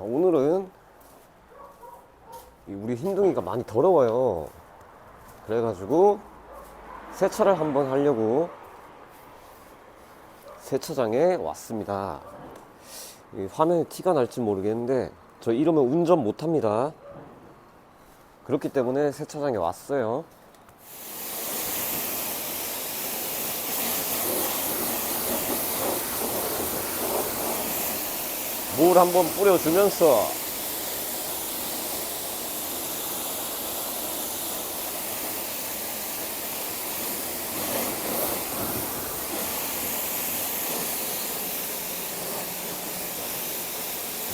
자, 오늘은 이 우리 흰둥이가 많이 더러워요. 그래가지고 세차를 한번 하려고 세차장에 왔습니다. 이 화면에 티가 날지 모르겠는데 저 이러면 운전 못합니다. 그렇기 때문에 세차장에 왔어요. 물 한번 뿌려주면서.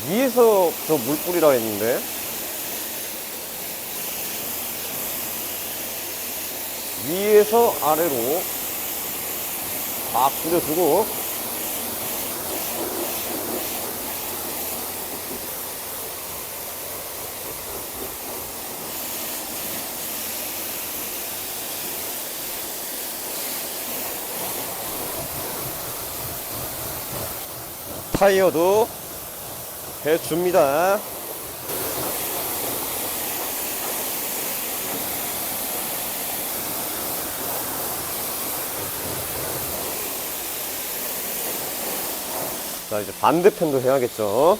위에서 저 물 뿌리라 했는데. 위에서 아래로 막 뿌려주고 타이어도 해줍니다. 자, 이제 반대편도 해야겠죠.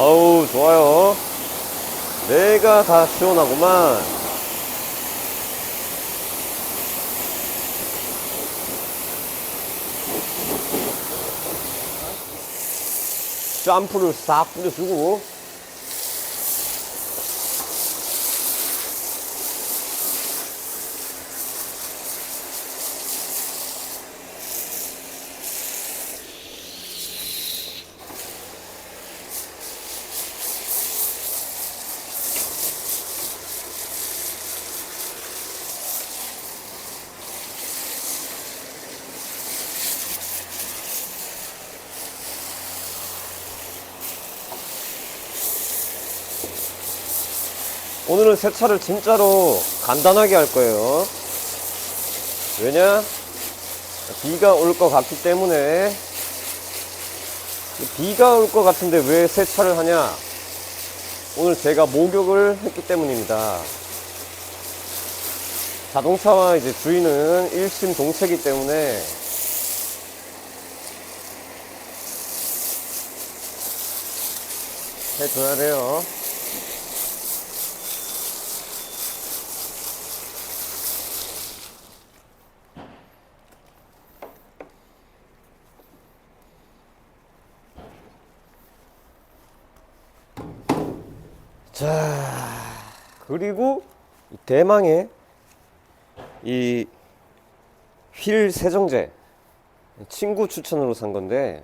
아우, 좋아요. 내가 다 시원하구만. 샴푸를 싹 뿌려주고 오늘은 세차를 진짜로 간단하게 할 거예요. 왜냐? 비가 올 것 같기 때문에 비가 올 것 같은데 왜 세차를 하냐? 오늘 제가 목욕을 했기 때문입니다. 자동차와 이제 주인은 일심 동체이기 때문에 해줘야 돼요. 자, 그리고 이 대망의 이 휠 세정제 친구 추천으로 산 건데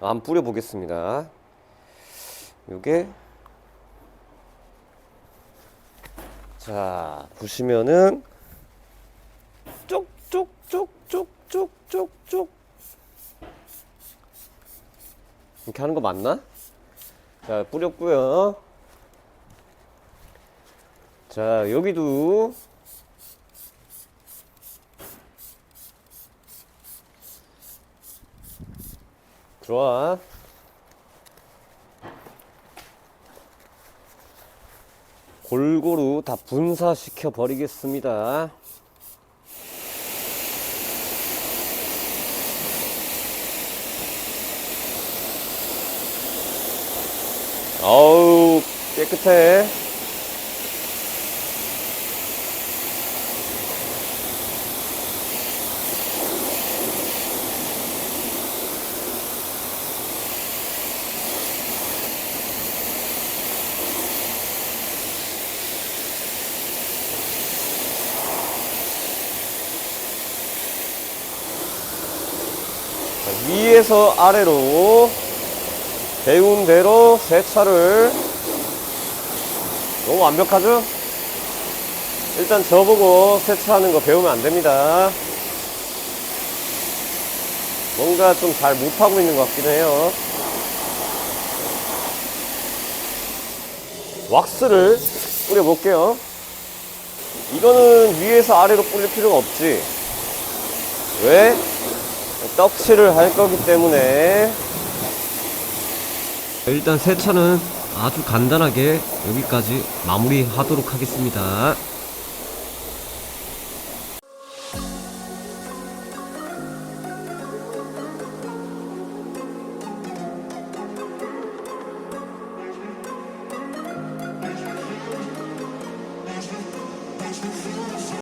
안 뿌려 보겠습니다. 요게 자 보시면은 쪽쪽쪽쪽쪽쪽쪽 이렇게 하는 거 맞나? 자 뿌렸고요. 자, 여기도 좋아. 골고루 다 분사시켜 버리겠습니다. 어우, 깨끗해. 위에서 아래로 배운 대로 세차를 너무 완벽하죠? 일단 저보고 세차하는 거 배우면 안 됩니다. 뭔가 좀 잘 못하고 있는 것 같긴 해요. 왁스를 뿌려볼게요. 이거는 위에서 아래로 뿌릴 필요가 없지. 왜? 떡칠을 할 거기 때문에. 일단 세차는 아주 간단하게 여기까지 마무리 하도록 하겠습니다.